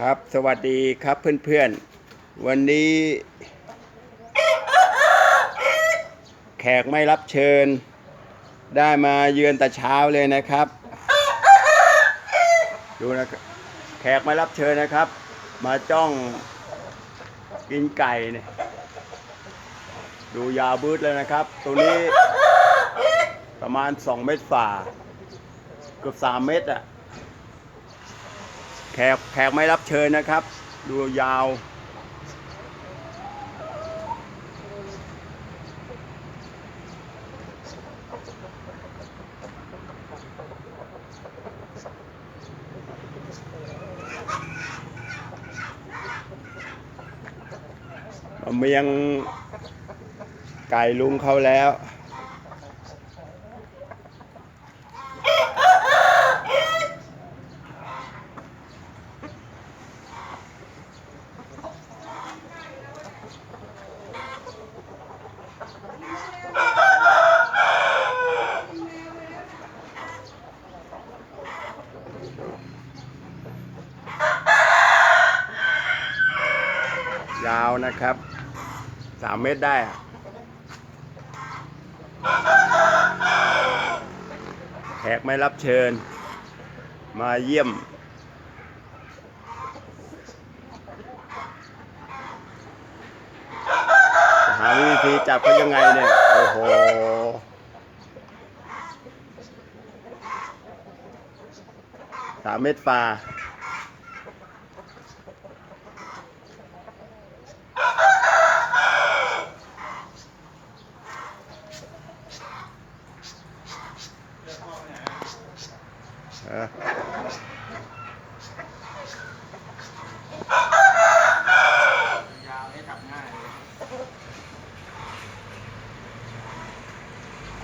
ครับ สวัสดีครับเพื่อนๆ วันนี้ แขกไม่รับเชิญ ได้มาเยือนแต่เช้าเลยนะครับ ดูนะแขกไม่รับเชิญนะครับ มาจ้องกินไก่เนี่ยดูยาวบืดเลยนะครับ ตัวนี้ประมาณ 2 เมตรฝ่า เกือบ 3 เมตรอะ แขกแขกไม่รับเชิญนะครับ ดูยาว เมียงไก่ลุงเขาแล้ว ยาวนะครับสามเมตรได้แขกไม่รับเชิญ มาเยี่ยม หาวิธีจับเขายังไงเนี่ย โอ้โหสามเมตรฝ่า Ha.